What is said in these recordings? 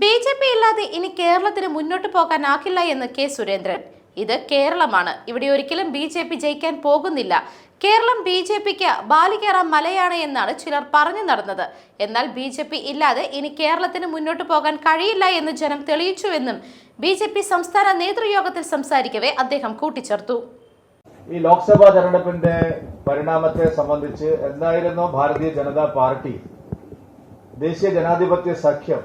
B J P ഇല്ലാതെ ഇനി കേരളത്തിന് മുന്നോട്ട് പോകാനാകില്ല എന്ന് കെ സുരേന്ദ്രൻ. ഇത് കേരളമാണ്. ഇവിടെ ഒരിക്കലും ബി ജെ പി ജയിക്കാൻ പോകുന്നില്ല. കേരളം ബി ജെ പിക്ക് ബാലികേറ മലയാണ് എന്നാണ് ചിലർ പറഞ്ഞു നടന്നത്. എന്നാൽ ബി ജെ പി ഇല്ലാതെ ഇനി കേരളത്തിന് മുന്നോട്ട് പോകാൻ കഴിയില്ല എന്ന് ജനം തെളിയിച്ചുവെന്നും ബി ജെ പി സംസ്ഥാന നേതൃയോഗത്തിൽ സംസാരിക്കവേ അദ്ദേഹം കൂട്ടിച്ചേർത്തു. ഈ ലോക്സഭാ തെരഞ്ഞെടുപ്പിന്റെ പരിണാമത്തെ സംബന്ധിച്ച് എന്തായിരുന്നു ഭാരതീയ ജനതാ പാർട്ടി? ദേശീയ ജനാധിപത്യ സഖ്യം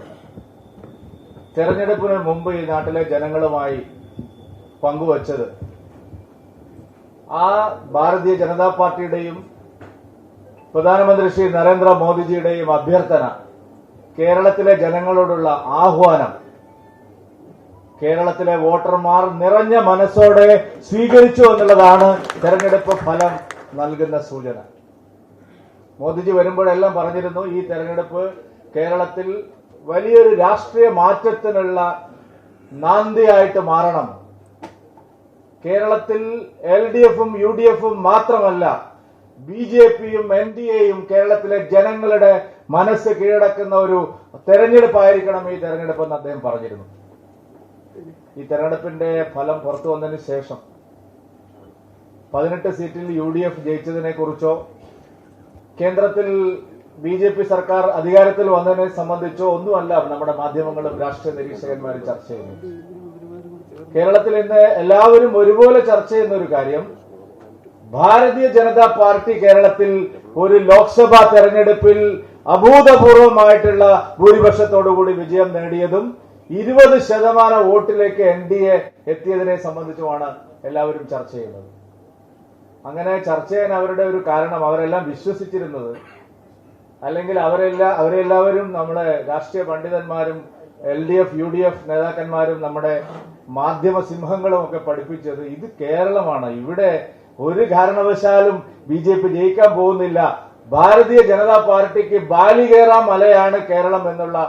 തെരഞ്ഞെടുപ്പിന് മുമ്പ് ഈ നാട്ടിലെ ജനങ്ങളുമായി പങ്കുവച്ചത് ആ ഭാരതീയ ജനതാ പാർട്ടിയുടെയും പ്രധാനമന്ത്രി ശ്രീ നരേന്ദ്രമോദിജിയുടെയും അഭ്യർത്ഥന കേരളത്തിലെ ജനങ്ങളോടുള്ള ആഹ്വാനം കേരളത്തിലെ വോട്ടർമാർ നിറഞ്ഞ മനസ്സോടെ സ്വീകരിച്ചു എന്നുള്ളതാണ് തെരഞ്ഞെടുപ്പ് ഫലം നൽകുന്ന സൂചന. മോദിജി വരുമ്പോഴെല്ലാം പറഞ്ഞിരുന്നു ഈ തെരഞ്ഞെടുപ്പ് കേരളത്തിൽ വലിയൊരു രാഷ്ട്രീയ മാറ്റത്തിനുള്ള നാന്തിയായിട്ട് മാറണം. കേരളത്തിൽ എൽ ഡി എഫും യു ഡി എഫും മാത്രമല്ല ബി ജെ പിയും എൻ ഡി എയും കേരളത്തിലെ ജനങ്ങളുടെ മനസ്സ് കീഴടക്കുന്ന ഒരു തെരഞ്ഞെടുപ്പായിരിക്കണം ഈ തെരഞ്ഞെടുപ്പ് എന്ന് അദ്ദേഹം പറഞ്ഞിരുന്നു. ഈ തെരഞ്ഞെടുപ്പിന്റെ ഫലം പുറത്തു വന്നതിന് ശേഷം പതിനെട്ട് സീറ്റിൽ യു ഡി എഫ് ജയിച്ചതിനെ കുറിച്ചോ കേന്ദ്രത്തിൽ ബി ജെ പി സർക്കാർ അധികാരത്തിൽ വന്നതിനെ സംബന്ധിച്ചോ ഒന്നുമല്ല നമ്മുടെ മാധ്യമങ്ങളും രാഷ്ട്രീയ നിരീക്ഷകന്മാരും ചർച്ച ചെയ്യുന്നത്. കേരളത്തിൽ ഇന്ന് എല്ലാവരും ഒരുപോലെ ചർച്ച ചെയ്യുന്ന ഒരു കാര്യം ഭാരതീയ ജനതാ പാർട്ടി കേരളത്തിൽ ഒരു ലോക്സഭാ തെരഞ്ഞെടുപ്പിൽ അഭൂതപൂർവമായിട്ടുള്ള ഭൂരിപക്ഷത്തോടുകൂടി വിജയം നേടിയതും ഇരുപത് ശതമാനം വോട്ടിലേക്ക് എൻ ഡി എ എത്തിയതിനെ സംബന്ധിച്ചുമാണ് എല്ലാവരും ചർച്ച ചെയ്യുന്നത്. അങ്ങനെ ചർച്ച ചെയ്യാൻ അവരുടെ ഒരു കാരണം അവരെല്ലാം വിശ്വസിച്ചിരുന്നത് അല്ലെങ്കിൽ അവരെല്ലാ അവരെല്ലാവരും നമ്മുടെ രാഷ്ട്രീയ പണ്ഡിതന്മാരും L D F U D F നേതാക്കന്മാരും നമ്മുടെ മാധ്യമ സിംഹങ്ങളും ഒക്കെ പഠിപ്പിച്ചത് ഇത് കേരളമാണ്. ഇവിടെ ഒരു കാരണവശാലും ബി ജെ പി ജയിക്കാൻ പോകുന്നില്ല. ഭാരതീയ ജനതാ പാർട്ടിക്ക് ബാലികേറ മലയാണ് കേരളം എന്നുള്ള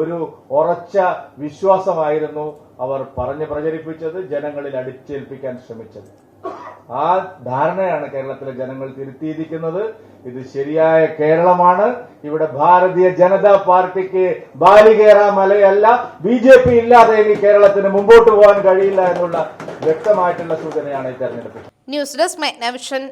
ഒരു ഉറച്ച വിശ്വാസമായിരുന്നു അവർ പറഞ്ഞു പ്രചരിപ്പിച്ചത് ജനങ്ങളിൽ അടിച്ചേൽപ്പിക്കാൻ ശ്രമിച്ചത്. ആ ധാരണയാണ് കേരളത്തിലെ ജനങ്ങൾ തിരുത്തിയിരിക്കുന്നത്. ഇത് ശരിയായ കേരളമാണ്. ഇവിടെ ഭാരതീയ ജനതാ പാർട്ടിക്ക് ബാലികേറ മലയല്ല. ബി ജെ പി ഇല്ലാതെ ഇനി കേരളത്തിന് മുമ്പോട്ട് പോകാൻ കഴിയില്ല എന്നുള്ള വ്യക്തമായിട്ടുള്ള സൂചനയാണ് ഈ തെരഞ്ഞെടുപ്പ് ന്യൂസ് ഡെസ്ക് മെഗ്നവിഷൻ.